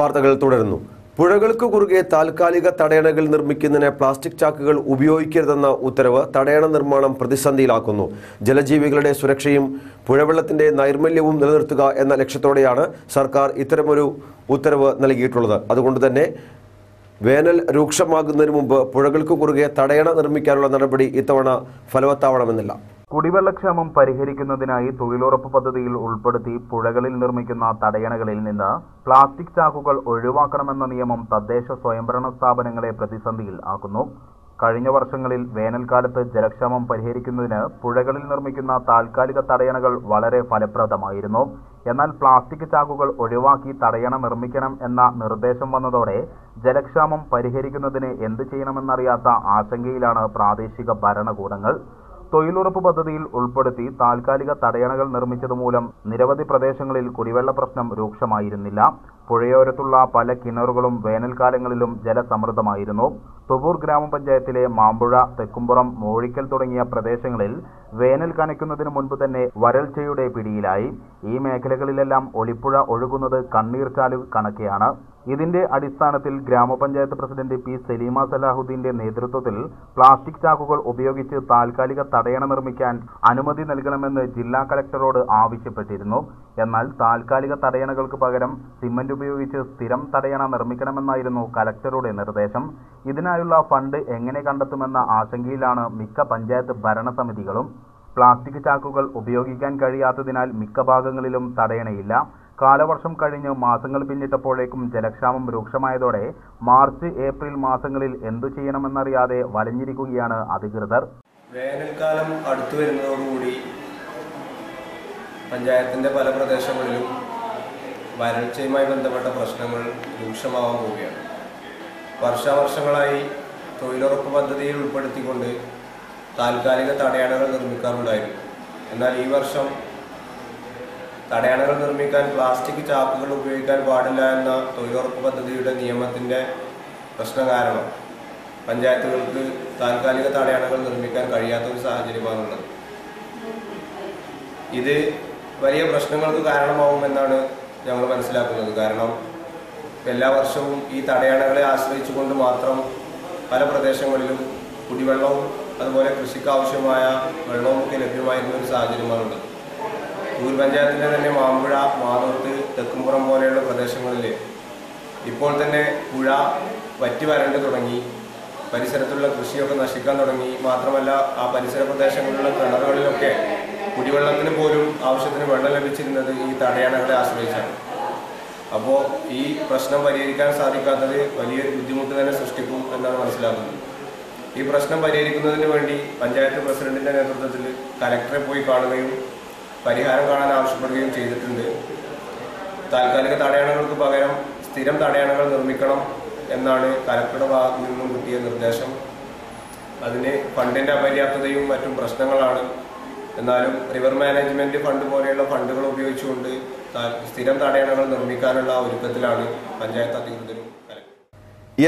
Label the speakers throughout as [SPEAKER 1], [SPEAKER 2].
[SPEAKER 1] വാർത്തകൾ തുടരുന്നു. പുഴകൾക്ക് കുറുകെ താൽക്കാലിക തടയണകൾ നിർമ്മിക്കുന്നതിന് പ്ലാസ്റ്റിക് ചാക്കുകൾ ഉപയോഗിക്കരുതെന്ന ഉത്തരവ് തടയണ നിർമ്മാണം പ്രതിസന്ധിയിലാക്കുന്നു. ജലജീവികളുടെ സുരക്ഷയും പുഴവെള്ളത്തിന്റെ നൈർമല്യവും നിലനിർത്തുക എന്ന ലക്ഷ്യത്തോടെയാണ് സർക്കാർ ഇത്തരമൊരു ഉത്തരവ് നൽകിയിട്ടുള്ളത്. അതുകൊണ്ട് തന്നെ വേനൽ രൂക്ഷമാകുന്നതിന് മുമ്പ് പുഴകൾക്ക് കുറുകെ തടയണ നിർമ്മിക്കാനുള്ള നടപടി ഇത്തവണ ഫലവത്താവണമെന്നില്ല.
[SPEAKER 2] കുടിവെള്ളക്ഷാമം പരിഹരിക്കുന്നതിനായി തൊഴിലുറപ്പ് പദ്ധതിയിൽ ഉൾപ്പെടുത്തി പുഴകളിൽ നിർമ്മിക്കുന്ന തടയണകളിൽ നിന്ന് പ്ലാസ്റ്റിക് ചാക്കുകൾ ഒഴിവാക്കണമെന്ന നിയമം തദ്ദേശ സ്വയംഭരണ സ്ഥാപനങ്ങളെ പ്രതിസന്ധിയിൽ ആക്കുന്നു. കഴിഞ്ഞ വർഷങ്ങളിൽ വേനൽക്കാലത്ത് ജലക്ഷാമം പരിഹരിക്കുന്നതിന് പുഴകളിൽ നിർമ്മിക്കുന്ന താൽക്കാലിക തടയണകൾ വളരെ ഫലപ്രദമായിരുന്നു. എന്നാൽ പ്ലാസ്റ്റിക് ചാക്കുകൾ ഒഴിവാക്കി തടയണ നിർമ്മിക്കണം എന്ന നിർദ്ദേശം വന്നതോടെ ജലക്ഷാമം പരിഹരിക്കുന്നതിന് എന്ത് ചെയ്യണമെന്നറിയാത്ത ആശങ്കയിലാണ് പ്രാദേശിക ഭരണകൂടങ്ങൾ. തൊഴിലുറപ്പ് പദ്ധതിയിൽ ഉൾപ്പെടുത്തി താൽക്കാലിക തടയണകൾ നിർമ്മിച്ചതുമൂലം നിരവധി പ്രദേശങ്ങളിൽ കുടിവെള്ള പ്രശ്നം രൂക്ഷമായിരുന്നില്ല. പുഴയോരത്തുള്ള പല കിണറുകളും വേനൽക്കാലങ്ങളിലും ജലസമൃദ്ധമായിരുന്നു. തുവൂർ ഗ്രാമപഞ്ചായത്തിലെ മാമ്പുഴ തെക്കുംപുറം മോഴിക്കൽ തുടങ്ങിയ പ്രദേശങ്ങളിൽ വേനൽ കനയ്ക്കുന്നതിന് മുൻപ് തന്നെ വരൾച്ചയുടെ പിടിയിലായി. ഈ മേഖലകളിലെല്ലാം ഒളിപ്പുഴ ഒഴുകുന്നത് കണ്ണീർച്ചാൽ കണക്കെയാണ്. ഇതിന്റെ അടിസ്ഥാനത്തിൽ ഗ്രാമപഞ്ചായത്ത് പ്രസിഡന്റ് പി സലീമ സലാഹുദ്ദീന്റെ നേതൃത്വത്തിൽ പ്ലാസ്റ്റിക് ചാക്കുകൾ ഉപയോഗിച്ച് താൽക്കാലിക തടയണ നിർമ്മിക്കാൻ അനുമതി നൽകണമെന്ന് ജില്ലാ കളക്ടറോട് ആവശ്യപ്പെട്ടിരുന്നു. എന്നാൽ താൽക്കാലിക തടയണകൾക്ക് പകരം സിമന്റ് ഉപയോഗിച്ച് സ്ഥിരം തടയണ നിർമ്മിക്കണമെന്നായിരുന്നു കലക്ടറുടെ നിർദ്ദേശം. ഇതിനായുള്ള ഫണ്ട് എങ്ങനെ കണ്ടെത്തുമെന്ന ആശങ്കയിലാണ് മിക്ക പഞ്ചായത്ത് ഭരണസമിതികളും. പ്ലാസ്റ്റിക് ചാക്കുകൾ ഉപയോഗിക്കാൻ കഴിയാത്തതിനാൽ മിക്ക ഭാഗങ്ങളിലും തടയണയില്ല. കാലവർഷം കഴിഞ്ഞ് മാസങ്ങൾ പിന്നിട്ടപ്പോഴേക്കും ജലക്ഷാമം രൂക്ഷമായതോടെ മാർച്ച് ഏപ്രിൽ മാസങ്ങളിൽ എന്തു ചെയ്യണമെന്നറിയാതെ വലഞ്ഞിരിക്കുകയാണ് അധികൃതർ.
[SPEAKER 3] വേനൽക്കാലം അടുത്തു വരുന്നതോടുകൂടി പഞ്ചായത്തിന്റെ പല പ്രദേശങ്ങളിലും വരൾച്ചയുമായി ബന്ധപ്പെട്ട പ്രശ്നങ്ങൾ രൂക്ഷമാവാൻ പോവുകയാണ്. വർഷാവർഷങ്ങളായി തൊഴിലുറപ്പ് പദ്ധതിയിൽ ഉൾപ്പെടുത്തിക്കൊണ്ട് താൽക്കാലിക തടയണകൾ നിർമ്മിക്കാറുണ്ടായിരുന്നു. എന്നാൽ ഈ വർഷം തടയണകൾ നിർമ്മിക്കാൻ പ്ലാസ്റ്റിക് ചാക്കുകൾ ഉപയോഗിക്കാൻ പാടില്ല എന്ന തൊഴിലുറപ്പ് പദ്ധതിയുടെ നിയമത്തിന്റെ പ്രശ്നം കാരണം പഞ്ചായത്തുകൾക്ക് താൽക്കാലിക തടയണകൾ നിർമ്മിക്കാൻ കഴിയാത്ത ഒരു സാഹചര്യമാണുള്ളത് ഇത് വലിയ പ്രശ്നങ്ങൾക്ക് കാരണമാവുമെന്നാണ് ഞങ്ങൾ മനസ്സിലാക്കുന്നത്. കാരണം എല്ലാ വർഷവും ഈ തടയണകളെ ആശ്രയിച്ചുകൊണ്ട് മാത്രം പല പ്രദേശങ്ങളിലും കുടിവെള്ളവും അതുപോലെ കൃഷിക്ക് ആവശ്യമായ വെള്ളവും ഒക്കെ ലഭ്യമായിരുന്ന ഒരു സാഹചര്യമാണുള്ളത്. ഊർ പഞ്ചായത്തിന്റെ തന്നെ മാമ്പുഴ മാതോത്ത് തെക്കുംപുറം പോലെയുള്ള പ്രദേശങ്ങളിൽ ഇപ്പോൾ തന്നെ പുഴ വറ്റി വരണ്ട് തുടങ്ങി പരിസരത്തുള്ള കൃഷിയൊക്കെ നശിക്കാൻ തുടങ്ങി. മാത്രമല്ല ആ പരിസര പ്രദേശങ്ങളിലുള്ള കിണറുകളിലൊക്കെ കുടിവെള്ളത്തിന് പോലും ആവശ്യത്തിന് വെള്ളം ലഭിച്ചിരുന്നത് ഈ തടയണകളെ ആശ്രയിച്ചാണ്. അപ്പോൾ ഈ പ്രശ്നം പരിഹരിക്കാൻ സാധിക്കാത്തത് വലിയൊരു ബുദ്ധിമുട്ട് തന്നെ സൃഷ്ടിക്കും എന്നാണ് മനസ്സിലാക്കുന്നത്. ഈ പ്രശ്നം പരിഹരിക്കുന്നതിന് വേണ്ടി പഞ്ചായത്ത് പ്രസിഡന്റിന്റെ നേതൃത്വത്തിൽ കലക്ടറെ പോയി കാണുകയും പരിഹാരം കാണാൻ ആവശ്യപ്പെടുകയും ചെയ്തിട്ടുണ്ട്. താൽക്കാലിക തടയണകൾക്ക് പകരം സ്ഥിരം തടയണകൾ നിർമ്മിക്കണം എന്നാണ് കലക്ടറുടെ ഭാഗത്തു നിന്നും കിട്ടിയ നിർദ്ദേശം. അതിന് ഫണ്ടിന്റെ അപര്യാപ്തതയും മറ്റും പ്രശ്നങ്ങളാണ് എന്നാലും റിവർ മാനേജ്മെന്റ് ഫണ്ട് പോലെയുള്ള ഫണ്ടുകൾ ഉപയോഗിച്ചുകൊണ്ട് സ്ഥിരം തടയണകൾ നിർമ്മിക്കാനുള്ള ഒരുക്കത്തിലാണ് പഞ്ചായത്ത് അധികൃതരും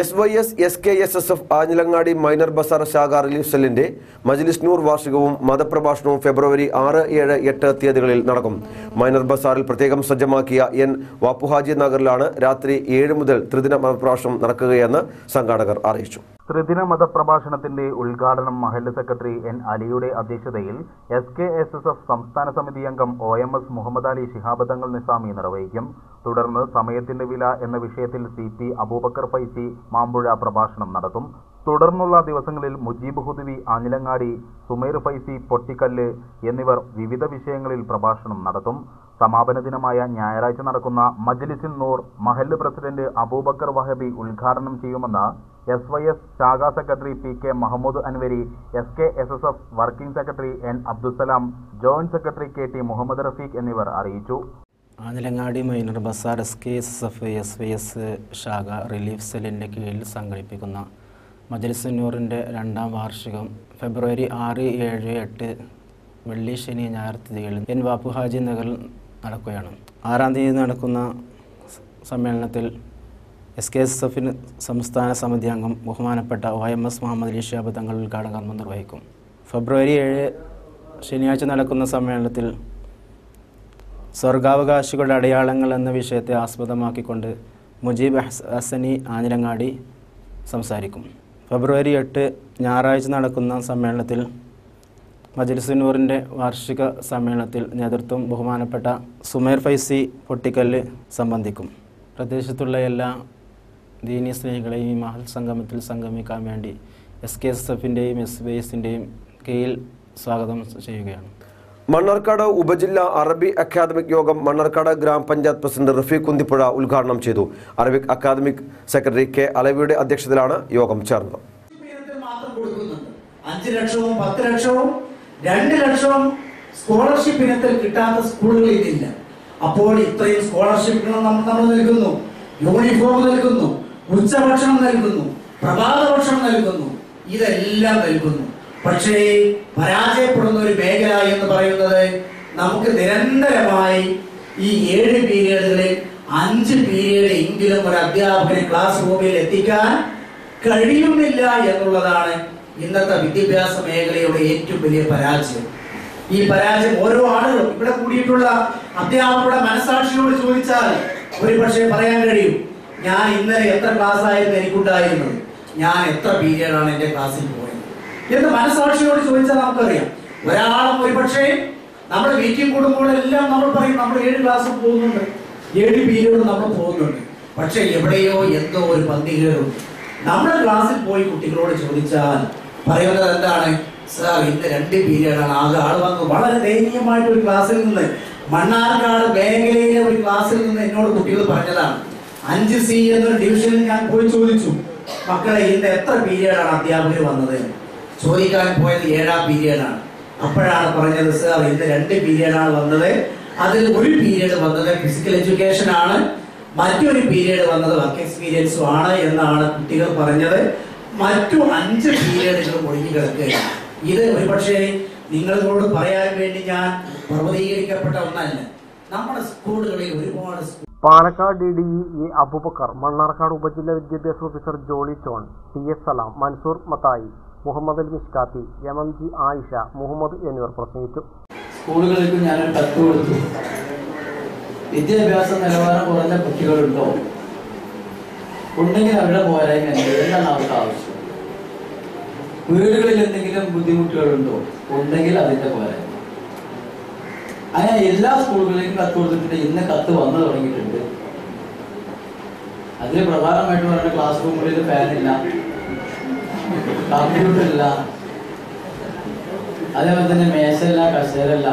[SPEAKER 1] S Y S S K S S F Anjilangadi minor bazaar ശാഖ റിലീഫ് സെല്ലിന്റെ മജ്ലിസ് നൂർ വാർഷികവും മതപ്രഭാഷണവും ഫെബ്രുവരി ആറ് ഏഴ് എട്ട് തീയതികളിൽ നടക്കും. മൈനർ ബസാറിൽ പ്രത്യേകം സജ്ജമാക്കിയ എൻ വാപ്പുഹാജി നഗറിലാണ് രാത്രി ഏഴ് മുതൽ ത്രിദിന മതപ്രഭാഷണം നടക്കുകയെന്ന് സംഘാടകർ അറിയിച്ചു.
[SPEAKER 2] ത്രിദിന മതപ്രഭാഷണത്തിന്റെ ഉദ്ഘാടനം മഹല്ല് സെക്രട്ടറി എൻ അലിയുടെ അധ്യക്ഷതയിൽ S K S S F സംസ്ഥാന സമിതി അംഗം O M S Muhammad Ali Shihab Thangal Nizami നിർവഹിക്കും. തുടർന്ന് സമയത്തിന്റെ വില എന്ന വിഷയത്തിൽ സി പി അബൂബക്കർ ഫൈസി മാമ്പുഴ പ്രഭാഷണം നടത്തും. തുടർന്നുള്ള ദിവസങ്ങളിൽ മുജീബ് ഹുദവി ആഞ്ഞിലങ്ങാടി സുമൈർ ഫൈസി പൊട്ടിക്കല്ല് എന്നിവർ വിവിധ വിഷയങ്ങളിൽ പ്രഭാഷണം നടത്തും. സമാപന ദിനമായ ഞായറാഴ്ച നടക്കുന്ന മജ്ലിസിൻ നൂർ മഹല്ല് പ്രസിഡന്റ് അബൂബക്കർ വഹബി ഉദ്ഘാടനം ചെയ്യുമെന്ന് എസ് വൈ എസ് ശാഖാ secretary P K Mahmood Anwari S K S S F working secretary N Abdussalam joint secretary K T Muhammad Rafeeq എന്നിവർ അറിയിച്ചു.
[SPEAKER 4] Anilangadi minor bazaar S K S S F S V S relief സെല്ലിന്റെ കീഴിൽ സംഘടിപ്പിക്കുന്ന മജലിസുന്നൂറിന്റെ രണ്ടാം വാർഷികം ഫെബ്രുവരി ആറ് ഏഴ് എട്ട് വെള്ളി ശനി ഞായർ തീയതികളിൽ എൻ വാപ്പു ഹാജി നഗറിൽ നടക്കുകയാണ്. ആറാം തീയതി നടക്കുന്ന സമ്മേളനത്തിൽ എസ് കെ എസ് എഫിന് സംസ്ഥാന സമിതി അംഗം ബഹുമാനപ്പെട്ട O M S Muhammad Ali Shihab Thangal ഉദ്ഘാടന കർമ്മം നിർവഹിക്കും. ഫെബ്രുവരി ഏഴ് ശനിയാഴ്ച നടക്കുന്ന സമ്മേളനത്തിൽ സ്വർഗാവകാശികളുടെ അടയാളങ്ങൾ എന്ന വിഷയത്തെ ആസ്പദമാക്കിക്കൊണ്ട് മുജീബ് ഹസ്- ഹസനി ആഞ്ഞിരങ്ങാടി സംസാരിക്കും. ഫെബ്രുവരി എട്ട് ഞായറാഴ്ച നടക്കുന്ന സമ്മേളനത്തിൽ മജിൽസിനൂറിന്റെ വാർഷിക സമ്മേളനത്തിൽ നേതൃത്വം ബഹുമാനപ്പെട്ട സുമേർ ഫൈസി പൊട്ടിക്കല്ല് സംബന്ധിക്കും. പ്രദേശത്തുള്ള എല്ലാ ദീനി സ്നേഹികളെയും ഈ മഹൽ സംഗമത്തിൽ സംഗമിക്കാൻ വേണ്ടി എസ് കെ എസ് എഫിന്റെയും എസ് ബി എസിന്റെയും കീഴിൽ സ്വാഗതം ചെയ്യുകയാണ്.
[SPEAKER 1] മണ്ണാർക്കാട് ഉപജില്ല അറബി അക്കാദമിക് യോഗം മണ്ണാർക്കാട് ഗ്രാമപഞ്ചായത്ത് പ്രസിഡന്റ് റഫീഖ് കുന്തിപ്പുഴ ഉദ്ഘാടനം ചെയ്തു. അറബിക് അക്കാദമിക് സെക്രട്ടറി കെ അലവിയുടെ അധ്യക്ഷതയിലാണ് യോഗം ചേർന്നത്.
[SPEAKER 5] അഞ്ച് ലക്ഷവും പത്ത് ലക്ഷവും രണ്ട് ലക്ഷവും സ്കോളർഷിപ്പ് ഇനത്തിൽ കിട്ടാത്ത സ്കൂളുകൾ ഇതില്ല. അപ്പോൾ ഇത്രയും സ്കോളർഷിപ്പ് നമ്മൾ നൽകുന്നു യൂണിഫോം നൽകുന്നു. ഉച്ചഭക്ഷണം നൽകുന്നു. പ്രഭാത ഭക്ഷണം നൽകുന്നു. ഇതെല്ലാം നൽകുന്നു. പക്ഷേ പരാജയപ്പെടുന്ന ഒരു മേഖല എന്ന് പറയുന്നത് നമുക്ക് നിരന്തരമായി ഈ ഏഴ് പീരീഡുകളിൽ അഞ്ച് പീരീഡ് എങ്കിലും ഒരു അധ്യാപകന് ക്ലാസ് റൂമിൽ എത്തിക്കാൻ കഴിയുന്നില്ല എന്നുള്ളതാണ് ഇന്നത്തെ വിദ്യാഭ്യാസ മേഖലയുടെ ഏറ്റവും വലിയ പരാജയം. ഈ പരാജയം ഓരോ ആളുകളും ഇവിടെ കൂടിയിട്ടുള്ള അധ്യാപകരുടെ മനസാക്ഷിയോട് ചോദിച്ചാൽ ഒരു പക്ഷേ പറയാൻ കഴിയും ഞാൻ ഇന്നലെ എത്ര ക്ലാസ് ആയിരുന്നു എനിക്കുണ്ടായിരുന്നത്? ഞാൻ എത്ര പീരീഡാണ് എന്റെ ക്ലാസ്സിൽ പോയത്? എന്ന് മനസാക്ഷിയോട് ചോദിച്ചാൽ നമുക്കറിയാം. ഒരാളും ഒരു പക്ഷേ നമ്മൾ വീട്ടിൽ കൂടുമ്പോഴെല്ലാം നമ്മൾ പറയും നമ്മൾ ഏഴ് ക്ലാസ് പോകുന്നുണ്ട്. ഏഴ് പീരിയഡ് നമ്മൾ പോകുന്നുണ്ട്. പക്ഷെ എവിടെയോ എന്തോ ഒരു പന്തി കയറും. നമ്മുടെ ക്ലാസ്സിൽ പോയി കുട്ടികളോട് ചോദിച്ചാൽ പറയുന്നത് എന്താണ്? സാർ ഇന്ന് രണ്ട് പീരീഡാണ് ആകെ ആൾ വന്നു വളരെ ദയനീയമായിട്ട് ഒരു ക്ലാസ്സിൽ നിന്ന് മണ്ണാർക്കാട് മേഖലയിലെ ഒരു ക്ലാസ്സിൽ നിന്ന് എന്നോട് കുട്ടികൾ പറഞ്ഞതാണ്. അഞ്ച് സി എന്നൊരു ഡിവിഷനിൽ ഞാൻ പോയി ചോദിച്ചു. മക്കളെ ഇന്ന് എത്ര പീരീഡാണ് അധ്യാപകർ വന്നത്? ചോദിക്കാൻ പോയത് ഏഴാം പീരീഡാണ് അപ്പോഴാണ് പറഞ്ഞത് സാർ ഇന്ന് രണ്ട് പീരീഡാണ് വന്നത്. അതിൽ ഒരു പീരീഡ് വന്നത് ഫിസിക്കൽ എഡ്യൂക്കേഷൻ ആണ്. മറ്റൊരു പീരീഡ് വന്നത് വർക്ക് എക്സ്പീരിയൻസും ആണ് എന്നാണ് കുട്ടികൾ പറഞ്ഞത്. മറ്റു അഞ്ച് പീരീഡുകൾ ഒഴിഞ്ഞു കിടക്കുകയാണ്. ഇത് ഒരുപക്ഷെ നിങ്ങളോട് പറയാൻ വേണ്ടി ഞാൻ പർവതീകരിക്കപ്പെട്ട ഒന്നല്ല. നമ്മുടെ സ്കൂളുകളിൽ ഒരുപാട്
[SPEAKER 6] Palakkad D D E Abubakar Mannarkkad ഉപജില്ലാ വിദ്യാഭ്യാസ officer Jolly John T S Salam Mansoor Mathai. Muhammad Al Mishkathi M G Ayisha Muhammad എന്നിവർ പ്രസംഗിച്ചു.
[SPEAKER 7] സ്കൂളുകൾക്ക് ഞാനൊരു കത്ത് കൊടുത്തു. വിദ്യാഭ്യാസ നിലവാരം കുറഞ്ഞ കുട്ടികളുണ്ടോ? ഉണ്ടെങ്കിൽ അവരുടെ പോരായ്മ എന്ത്? എന്താണ് അവർക്ക് ആവശ്യം? വീടുകളിൽ എന്തെങ്കിലും ബുദ്ധിമുട്ടുകളുണ്ടോ? ഉണ്ടെങ്കിൽ അതിന്റെ പോരായ്മ. അങ്ങനെ എല്ലാ സ്കൂളുകളിലേക്കും കത്ത് കൊടുത്തിട്ടുണ്ട്. ഇന്ന് കത്ത് വന്നു തുടങ്ങിയിട്ടുണ്ട്. അതിന് പ്രധാനമായിട്ട് പറയുന്നത് ക്ലാസ് റൂമുകളിൽ ഫാനില്ല കമ്പ്യൂട്ടർ ഇല്ല അതേപോലെ തന്നെ മേശയില്ല കസേരല്ല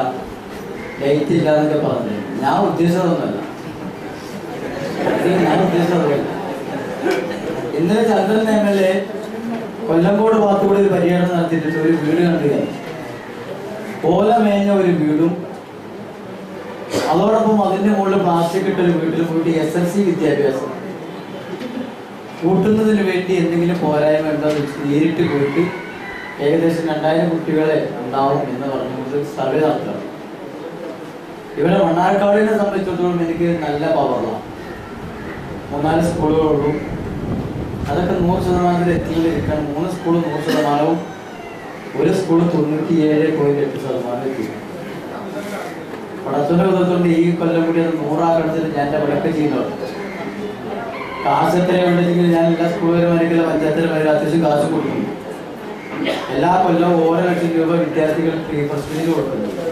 [SPEAKER 7] ലൈറ്റ് ഇല്ല എന്നൊക്കെ പറഞ്ഞു. ഞാൻ ഉദ്ദേശിച്ചതൊന്നുമല്ല. ഞാൻ ഉദ്ദേശിച്ചതൊന്നുമില്ല. ഇന്നലെ Chandran M L A Kollamkode ഭാഗത്തുകൂടി ഒരു പര്യടനം നടത്തിയിട്ട് ഒരു വീട് കണ്ടു ഓല മേഞ്ഞ ഒരു വീടും അതോടൊപ്പം അതിന്റെ മുകളിൽ പ്ലാസ്റ്റിക് ഇട്ട ഒരു വീട്ടിൽ പോയിട്ട് എസ് എൽ സി വിദ്യാഭ്യാസം. കൂട്ടുന്നതിന് വേണ്ടി എന്തെങ്കിലും പോരായ്മ ഉണ്ടോ എന്ന് വെച്ച് നേരിട്ട് പോയിട്ട് ഏകദേശം രണ്ടായിരം കുട്ടികളെ ഉണ്ടാവും എന്ന് പറഞ്ഞുകൊണ്ട് സർവേ നടത്തണം ഇവിടെ മണ്ണാർക്കാടിനെ സംബന്ധിച്ചിടത്തോളം എനിക്ക് നല്ല പവറാണ് മൂന്നാൽ സ്കൂളുകളുള്ളൂ അതൊക്കെ നൂറ് ശതമാനത്തിൽ എത്തിയിരിക്കണം മൂന്ന് സ്കൂൾ നൂറ് ശതമാനവും ഒരു സ്കൂൾ തൊണ്ണൂറ്റി ഏഴ് പോയിന്റ് എട്ട് ശതമാനം എത്തി. പടത്തിന്റെ വിധത്തുകൊണ്ട് ഈ കൊല്ലം കൂടി അത് നൂറാകണത്തിൽ ഞാൻ എന്റെ വിളക്ക് ചെയ്യുന്നുണ്ട്. കാശ് എത്രയുണ്ടെങ്കിൽ ഞാൻ എല്ലാ സ്കൂളുകളിലും അല്ലെങ്കിൽ പഞ്ചായത്തിലും വരെ അത്യാവശ്യം കാശ് കൊടുക്കും. എല്ലാ കൊല്ലവും ഓരോ ലക്ഷം രൂപ വിദ്യാർത്ഥികൾക്ക് ഫസ്റ്റിന് കൊടുക്കുന്നുണ്ട്.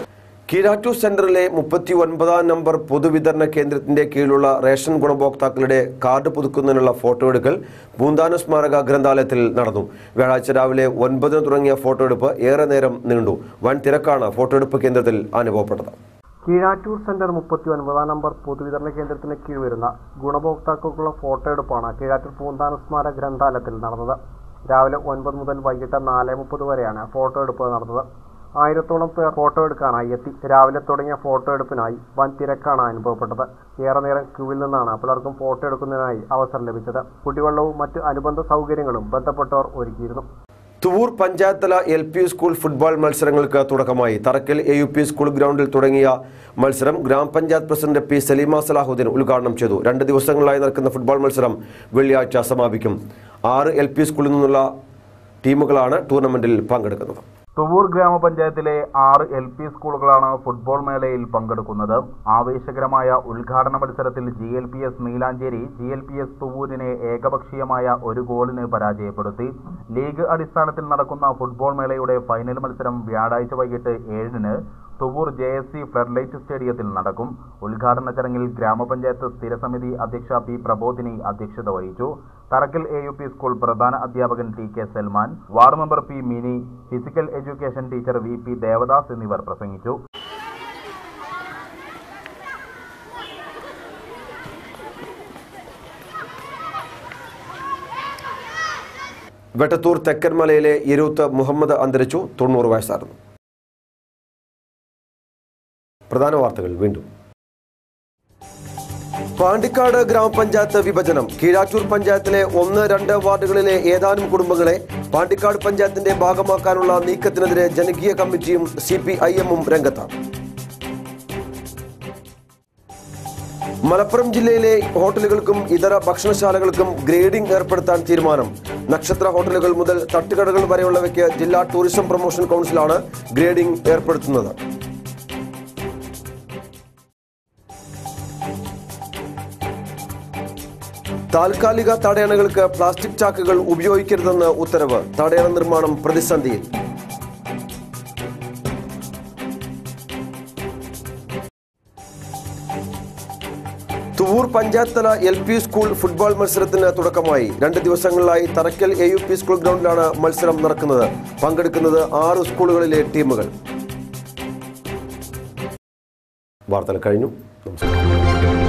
[SPEAKER 1] കീഴാറ്റൂർ സെന്ററിലെ മുപ്പത്തി ഒൻപതാം നമ്പർ പൊതുവിതരണ കേന്ദ്രത്തിന്റെ കീഴിലുള്ള റേഷൻ ഗുണഭോക്താക്കളുടെ കാർഡ് പുതുക്കുന്നതിനുള്ള ഫോട്ടോ എടുക്കൽ പൂന്താന സ്മാരക ഗ്രന്ഥാലയത്തിൽ നടന്നു. വ്യാഴാഴ്ച രാവിലെ ഒൻപതിന് തുടങ്ങിയ ഫോട്ടോ എടുപ്പ് ഏറെ നേരം നീണ്ടു. വൻ തിരക്കാണ് ഫോട്ടോ എടുപ്പ് കേന്ദ്രത്തിൽ അനുഭവപ്പെട്ടത്.
[SPEAKER 6] കീഴാറ്റൂർ സെന്റർ മുപ്പത്തി ഒൻപതാം നമ്പർ പൊതുവിതരണ കേന്ദ്രത്തിന് കീഴ് വരുന്ന ഗുണഭോക്താക്കൾക്കുള്ള ഫോട്ടോ എടുപ്പാണ് കീഴാറ്റൂർ പൂന്താന സ്മാരക ഗ്രന്ഥാലയത്തിൽ നടന്നത്. രാവിലെ ഒൻപത് മുതൽ വൈകിട്ട് നാല് മുപ്പത് വരെയാണ് ഫോട്ടോ എടുപ്പ് നടന്നത്. ആയിരത്തോളം പേർ ഫോട്ടോ എടുക്കാനായി എത്തി. രാവിലെ തുടങ്ങിയ ഫോട്ടോ എടുപ്പിനായി വൻ തിരക്കാണ് അനുഭവപ്പെട്ടത്. ഏറെ നേരം ക്യൂവിൽ നിന്നാണ് പലർക്കും ഫോട്ടോ എടുക്കുന്നതിനായി അവസരം ലഭിച്ചത്. കുടിവെള്ളവും മറ്റ് അനുബന്ധ സൗകര്യങ്ങളും ബന്ധപ്പെട്ടവർ ഒരുക്കിയിരുന്നു.
[SPEAKER 1] തുവൂർ പഞ്ചായത്തല എൽ പി സ്കൂൾ ഫുട്ബോൾ മത്സരങ്ങൾക്ക് തുടക്കമായി. Tharakkal A U P school ഗ്രൗണ്ടിൽ തുടങ്ങിയ മത്സരം ഗ്രാമപഞ്ചായത്ത് പ്രസിഡന്റ് പി സലീമ സലാഹുദ്ദീൻ ഉദ്ഘാടനം ചെയ്തു. രണ്ട് ദിവസങ്ങളായി നടക്കുന്ന ഫുട്ബോൾ മത്സരം വെള്ളിയാഴ്ച സമാപിക്കും. ആറ് എൽ പി സ്കൂളിൽ നിന്നുള്ള ടീമുകളാണ് ടൂർണമെന്റിൽ പങ്കെടുക്കുന്നത്.
[SPEAKER 2] തുവൂർ ഗ്രാമപഞ്ചായത്തിലെ ആറ് എൽ പി സ്കൂളുകളാണ് ഫുട്ബോൾ മേളയിൽ പങ്കെടുക്കുന്നത്. ആവേശകരമായ ഉദ്ഘാടന മത്സരത്തിൽ G L P S Neelanchery G L P S തുവൂരിനെ ഏകപക്ഷീയമായ ഒരു ഗോളിന് പരാജയപ്പെടുത്തി. ലീഗ് അടിസ്ഥാനത്തിൽ നടക്കുന്ന ഫുട്ബോൾ മേളയുടെ ഫൈനൽ മത്സരം വ്യാഴാഴ്ച വൈകിട്ട് ഏഴിന് Thuvur J S C floodlight സ്റ്റേഡിയത്തിൽ നടക്കും. ഉദ്ഘാടന ചടങ്ങിൽ ഗ്രാമപഞ്ചായത്ത് സ്ഥിരസമിതി അധ്യക്ഷ പി പ്രബോധിനി അധ്യക്ഷത വഹിച്ചു. Tharakkal A U P school പ്രധാന അധ്യാപകൻ T K Salman ward member P Mini physical education teacher V P Devadas എന്നിവർ പ്രസംഗിച്ചു.
[SPEAKER 1] വെട്ടത്തൂർ തെക്കൻമലയിലെ ഇരുത്ത് മുഹമ്മദ് അന്തരിച്ചു. തൊണ്ണൂറ് വയസ്സായിരുന്നു. പ്രധാന വാർത്തകൾ വീണ്ടും. പാണ്ടിക്കാട് ഗ്രാമപഞ്ചായത്ത് വിഭജനം. കീഴാറ്റൂർ പഞ്ചായത്തിലെ ഒന്ന് രണ്ട് വാർഡുകളിലെ ഏതാനും കുടുംബങ്ങളെ പാണ്ടിക്കാട് പഞ്ചായത്തിന്റെ ഭാഗമാക്കാനുള്ള നീക്കത്തിനെതിരെ ജനകീയ കമ്മിറ്റിയും സി പി ഐ എമ്മും രംഗത്താണ്. മലപ്പുറം ജില്ലയിലെ ഹോട്ടലുകൾക്കും ഇതര ഭക്ഷണശാലകൾക്കും ഗ്രേഡിംഗ് ഏർപ്പെടുത്താൻ തീരുമാനം. നക്ഷത്ര ഹോട്ടലുകൾ മുതൽ തട്ടുകടകൾ വരെയുള്ളവയ്ക്ക് ജില്ലാ ടൂറിസം പ്രൊമോഷൻ കൗൺസിലാണ് ഗ്രേഡിംഗ് ഏർപ്പെടുത്തുന്നത്. താൽക്കാലിക തടയണകൾക്ക് പ്ലാസ്റ്റിക് ചാക്കുകൾ ഉപയോഗിക്കരുതെന്ന് ഉത്തരവ് തടയണ നിർമ്മാണം പ്രതിസന്ധിയിൽ. തുവൂർ പഞ്ചായത്ത് തല എൽ പി സ്കൂൾ ഫുട്ബോൾ മത്സരത്തിന് തുടക്കമായി. രണ്ട് ദിവസങ്ങളിലായി Tharakkal A U P school ഗ്രൗണ്ടിലാണ് മത്സരം നടക്കുന്നത്. പങ്കെടുക്കുന്നത് ആറ് സ്കൂളുകളിലെ ടീമുകൾ. വാർത്തകൾ കഴിഞ്ഞു. നമസ്കാരം.